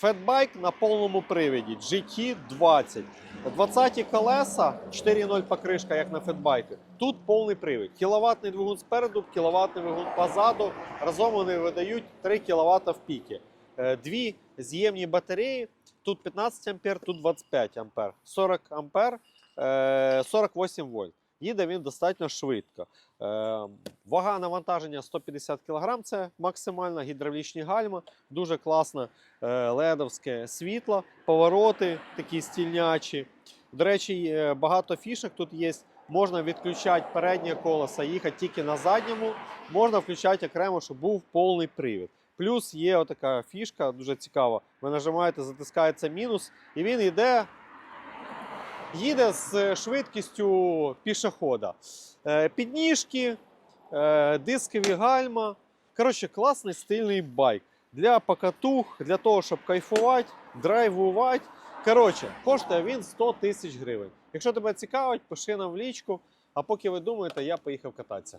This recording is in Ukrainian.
Фетбайк на повному привіді GT 20. 20 колеса, 4.0 покришка, як на фетбайку. Тут повний привід. Кіловатний двигун спереду, кіловатний двигун позаду. Разом вони видають 3 кВт в піки. Е, Дві з'ємні батареї. Тут 15 ампер, тут 25 ампер. 40 ампер, е, 48 вольт. Їде він достатньо швидко. Е, Вага навантаження 150 кг, це максимальна гідравлічні гальма, дуже класне е, ледовське світло, повороти такі стільнячі. До речі, багато фішок тут є. Можна відключати переднє колесо, їхати тільки на задньому, можна включати окремо, щоб був повний привід. Плюс є така фішка, дуже цікава. Ви нажимаєте, затискається мінус, і він йде, їде з швидкістю пішохода. Е, Підніжки, е, дискові гальма. Коротше, класний стильний байк. Для покатух, для того, щоб кайфувати, драйвувати. Коротше, коштує він 100 тисяч гривень. Якщо тебе цікавить, пиши нам в лічку. А поки ви думаєте, я поїхав кататися.